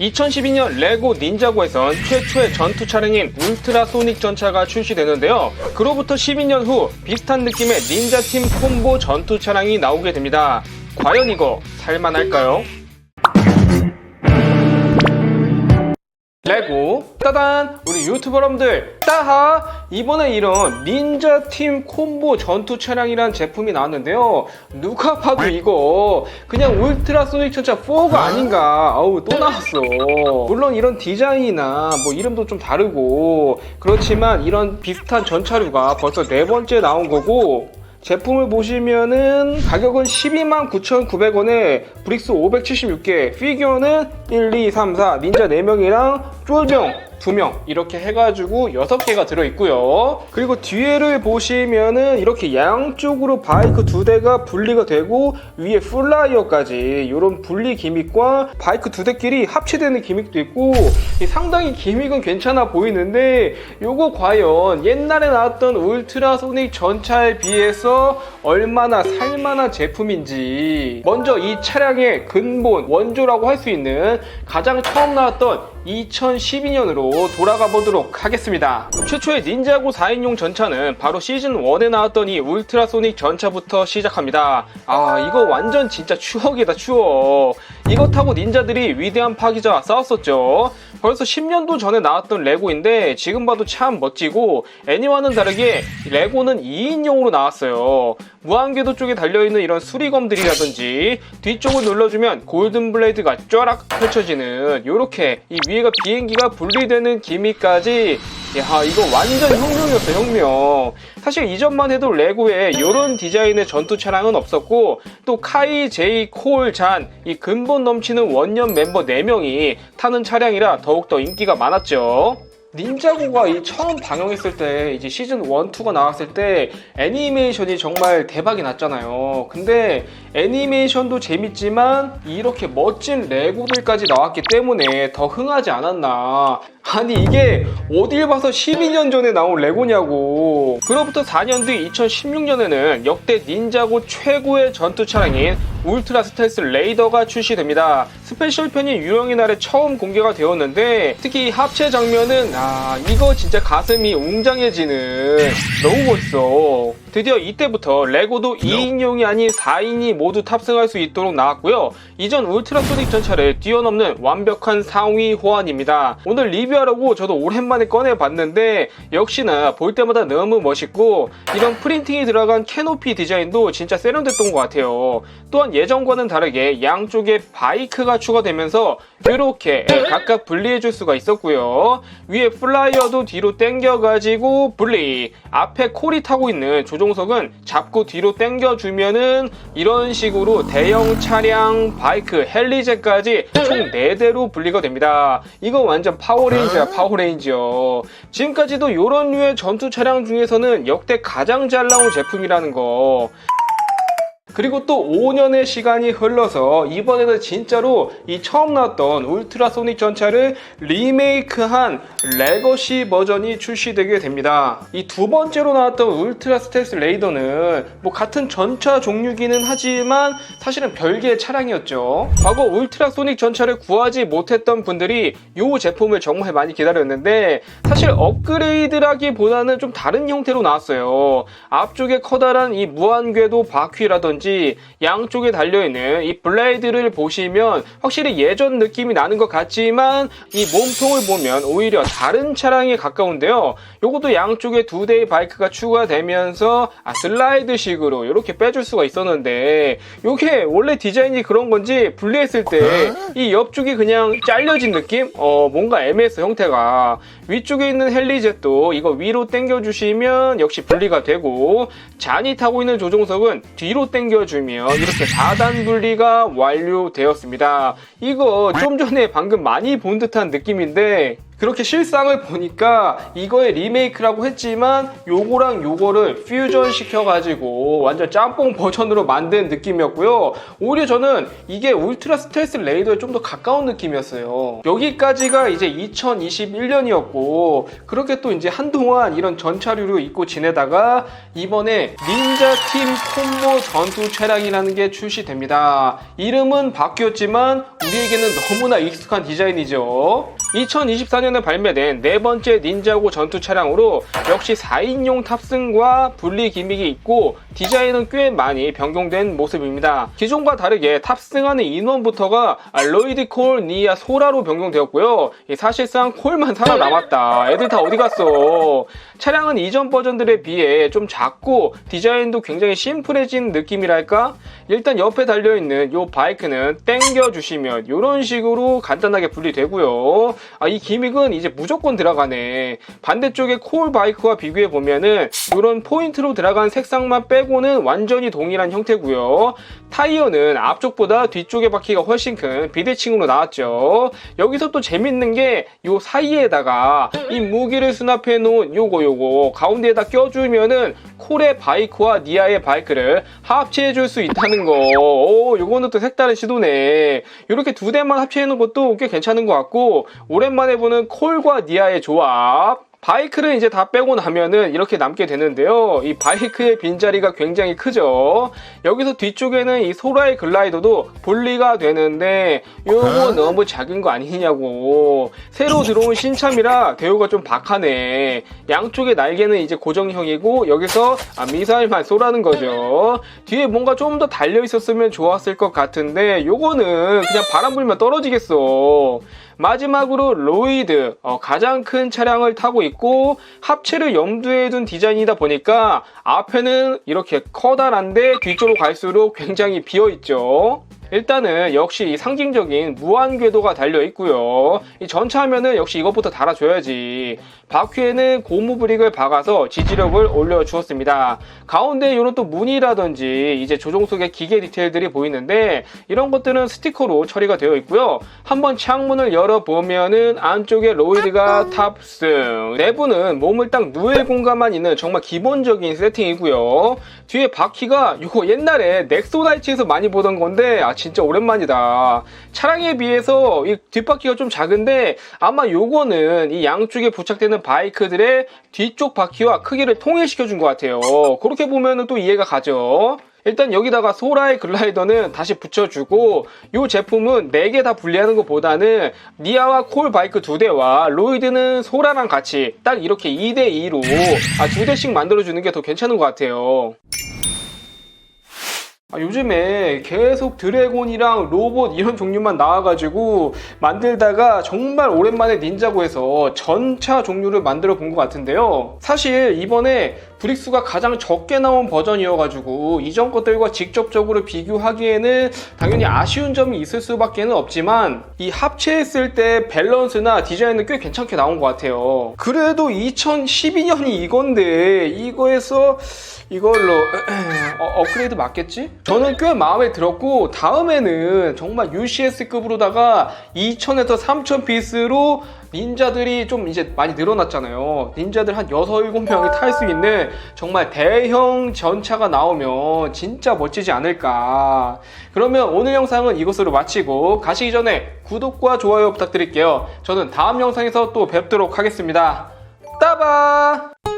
2012년 레고 닌자고에선 최초의 전투 차량인 울트라 소닉 전차가 출시되는데요. 그로부터 12년 후 비슷한 느낌의 닌자팀 콤보 전투 차량이 나오게 됩니다. 과연 이거 살만할까요? 레고. 따단! 우리 유튜버 여러분들. 따하! 이번에 이런 닌자팀 콤보 전투 차량이란 제품이 나왔는데요. 누가 봐도 이거 그냥 울트라 소닉 전차 4가 아닌가. 아우 또 나왔어. 물론 이런 디자인이나 뭐 이름도 좀 다르고. 그렇지만 이런 비슷한 전차류가 벌써 네 번째 나온 거고 제품을 보시면은 가격은 12만 9,900원에 브릭스 576개, 피규어는 1, 2, 3, 4, 닌자 4명이랑 쫄병 2명 이렇게 해가지고 6개가 들어있고요. 그리고 뒤에를 보시면은 이렇게 양쪽으로 바이크 두 대가 분리가 되고 위에 플라이어까지 이런 분리 기믹과 바이크 두 대끼리 합체되는 기믹도 있고 이 상당히 기믹은 괜찮아 보이는데 요거 과연 옛날에 나왔던 울트라 소닉 전차에 비해서 얼마나 살만한 제품인지 먼저 이 차량의 근본 원조라고 할 수 있는 가장 처음 나왔던 2012년으로 돌아가 보도록 하겠습니다. 최초의 닌자고 4인용 전차는 바로 시즌 1에 나왔던 이 울트라소닉 전차부터 시작합니다. 아, 이거 완전 진짜 추억이다, 추억. 이거 타고 닌자들이 위대한 파기자와 싸웠었죠. 벌써 10년도 전에 나왔던 레고인데 지금 봐도 참 멋지고 애니와는 다르게 레고는 2인용으로 나왔어요. 무한궤도 쪽에 달려있는 이런 수리검들이라든지 뒤쪽을 눌러주면 골든 블레이드가 쫘락 펼쳐지는 요렇게 이 위에가 비행기가 분리되는 기미까지 야 이거 완전 혁명이었어 혁명 사실 이전만 해도 레고에 이런 디자인의 전투 차량은 없었고 또 카이, 제이, 콜, 잔 이 근본 넘치는 원년 멤버 4명이 타는 차량이라 더욱더 인기가 많았죠 닌자고가 이 처음 방영했을 때 이제 시즌 1, 2가 나왔을 때 애니메이션이 정말 대박이 났잖아요. 근데 애니메이션도 재밌지만 이렇게 멋진 레고들까지 나왔기 때문에 더 흥하지 않았나. 아니 이게 어딜 봐서 12년 전에 나온 레고냐고. 그로부터 4년 뒤 2016년에는 역대 닌자고 최고의 전투 차량인 울트라 스텔스 레이더가 출시됩니다. 스페셜 편이 유령의 날에 처음 공개가 되었는데 특히 이 합체 장면은 아 이거 진짜 가슴이 웅장해지는 너무 멋있어. 드디어 이때부터 레고도 2인용이 아닌 4인이 모두 탑승할 수 있도록 나왔고요. 이전 울트라 소닉 전차를 뛰어넘는 완벽한 상위 호환입니다. 오늘 리뷰하려고 저도 오랜만에 꺼내봤는데 역시나 볼 때마다 너무 멋있고 이런 프린팅이 들어간 캐노피 디자인도 진짜 세련됐던 것 같아요. 또한 예전과는 다르게 양쪽에 바이크가 추가되면서 이렇게 각각 분리해줄 수가 있었고요. 위에 플라이어도 뒤로 당겨가지고 분리. 앞에 콜이 타고 있는 조종 석은 잡고 뒤로 당겨주면은 이런 식으로 대형 차량, 바이크, 헬리제까지 총 4대로 분리가 됩니다. 이거 완전 파워레인지야, 파워레인지요. 지금까지도 이런 류의 전투 차량 중에서는 역대 가장 잘 나온 제품이라는 거. 그리고 또 5년의 시간이 흘러서 이번에는 진짜로 이 처음 나왔던 울트라소닉 전차를 리메이크한 레거시 버전이 출시되게 됩니다. 이 두 번째로 나왔던 울트라 스텔스 레이더는 뭐 같은 전차 종류기는 하지만 사실은 별개의 차량이었죠. 과거 울트라소닉 전차를 구하지 못했던 분들이 이 제품을 정말 많이 기다렸는데 사실 업그레이드라기보다는 좀 다른 형태로 나왔어요. 앞쪽에 커다란 이 무한궤도 바퀴라든 지 양쪽에 달려있는 이 블레이드를 보시면 확실히 예전 느낌이 나는 것 같지만 이 몸통을 보면 오히려 다른 차량에 가까운데요. 요것도 양쪽에 두 대의 바이크가 추가되면서 아, 슬라이드식으로 이렇게 빼줄 수가 있었는데 요게 원래 디자인이 그런 건지 분리했을 때 이 옆쪽이 그냥 잘려진 느낌? 어 뭔가 애매했어 형태가 위쪽에 있는 헬리젯도 이거 위로 당겨주시면 역시 분리가 되고 잔이 타고 있는 조종석은 뒤로 당겨 주면 이렇게 4단 분리가 완료되었습니다. 이거 좀 전에 방금 많이 본 듯한 느낌인데 그렇게 실상을 보니까 이거의 리메이크라고 했지만 요거랑 요거를 퓨전 시켜가지고 완전 짬뽕 버전으로 만든 느낌이었고요. 오히려 저는 이게 울트라 스텔스 레이더에 좀 더 가까운 느낌이었어요. 여기까지가 이제 2021년이었고 그렇게 또 이제 한동안 이런 전차류를 입고 지내다가 이번에 닌자 팀 콤보 전투 차량이라는 게 출시됩니다. 이름은 바뀌었지만 우리에게는 너무나 익숙한 디자인이죠. 2024년에 발매된 네 번째 닌자고 전투 차량으로 역시 4인용 탑승과 분리 기믹이 있고 디자인은 꽤 많이 변경된 모습입니다. 기존과 다르게 탑승하는 인원부터가 로이드 콜, 니아, 소라로 변경되었고요. 이 사실상 콜만 살아남았다. 애들 다 어디 갔어? 차량은 이전 버전들에 비해 좀 작고 디자인도 굉장히 심플해진 느낌이랄까? 일단 옆에 달려있는 이 바이크는 당겨주시면 이런 식으로 간단하게 분리되고요. 아, 이 기믹은 이제 무조건 들어가네. 반대쪽에 콜 바이크와 비교해 보면은 이런 포인트로 들어간 색상만 빼고는 완전히 동일한 형태고요. 타이어는 앞쪽보다 뒤쪽의 바퀴가 훨씬 큰 비대칭으로 나왔죠. 여기서 또 재밌는 게 이 사이에다가 이 무기를 수납해 놓은 요거 요거 가운데에다 껴주면은 콜의 바이크와 니아의 바이크를 합체해 줄 수 있다는 거. 오, 요거는 또 색다른 시도네. 이렇게 두 대만 합체해 놓은 것도 꽤 괜찮은 것 같고 오랜만에 보는 콜과 니아의 조합. 바이크를 이제 다 빼고 나면은 이렇게 남게 되는데요. 이 바이크의 빈자리가 굉장히 크죠. 여기서 뒤쪽에는 이 소라의 글라이더도 분리가 되는데 요거 너무 작은 거 아니냐고. 새로 들어온 신참이라 대우가 좀 박하네. 양쪽의 날개는 이제 고정형이고 여기서 아, 미사일만 쏘라는 거죠. 뒤에 뭔가 좀 더 달려 있었으면 좋았을 것 같은데 요거는 그냥 바람 불면 떨어지겠어. 마지막으로 로이드 어, 가장 큰 차량을 타고 있고 합체를 염두에 둔 디자인이다 보니까 앞에는 이렇게 커다란데 뒤쪽으로 갈수록 굉장히 비어 있죠. 일단은 역시 이 상징적인 무한 궤도가 달려 있고요. 이 전차하면은 역시 이것부터 달아줘야지. 바퀴에는 고무 브릭을 박아서 지지력을 올려 주었습니다. 가운데 이런 또 무늬라든지 이제 조종 속의 기계 디테일들이 보이는데 이런 것들은 스티커로 처리가 되어 있고요. 한번 창문을 열어 보면은 안쪽에 로이드가 탑승. 내부는 몸을 딱 누일 공간만 있는 정말 기본적인 세팅이고요. 뒤에 바퀴가 이거 옛날에 넥소나이츠에서 많이 보던 건데 아 진짜 오랜만이다. 차량에 비해서 이 뒷바퀴가 좀 작은데 아마 요거는 이 양쪽에 부착되는 바이크들의 뒤쪽 바퀴와 크기를 통일시켜 준 것 같아요. 그렇게 보면은 또 이해가 가죠. 일단 여기다가 소라의 글라이더는 다시 붙여주고 이 제품은 4개 다 분리하는 것보다는 니아와 콜 바이크 두 대와 로이드는 소라랑 같이 딱 이렇게 2대2로 아, 두 대씩 만들어주는 게 더 괜찮은 것 같아요. 아, 요즘에 계속 드래곤이랑 로봇 이런 종류만 나와가지고 만들다가 정말 오랜만에 닌자고에서 전차 종류를 만들어 본 것 같은데요. 사실 이번에 브릭수가 가장 적게 나온 버전이어가지고 이전 것들과 직접적으로 비교하기에는 당연히 아쉬운 점이 있을 수밖에 는 없지만 이 합체했을 때 밸런스나 디자인은 꽤 괜찮게 나온 것 같아요. 그래도 2012년이 이건데 이거에서 이걸로 어, 업그레이드 맞겠지? 저는 꽤 마음에 들었고 다음에는 정말 UCS급으로다가 2000에서 3000 피스로 닌자들이 좀 이제 많이 늘어났잖아요. 닌자들 한 6, 7명이 탈 수 있는 정말 대형 전차가 나오면 진짜 멋지지 않을까. 그러면 오늘 영상은 이것으로 마치고 가시기 전에 구독과 좋아요 부탁드릴게요. 저는 다음 영상에서 또 뵙도록 하겠습니다. 따바!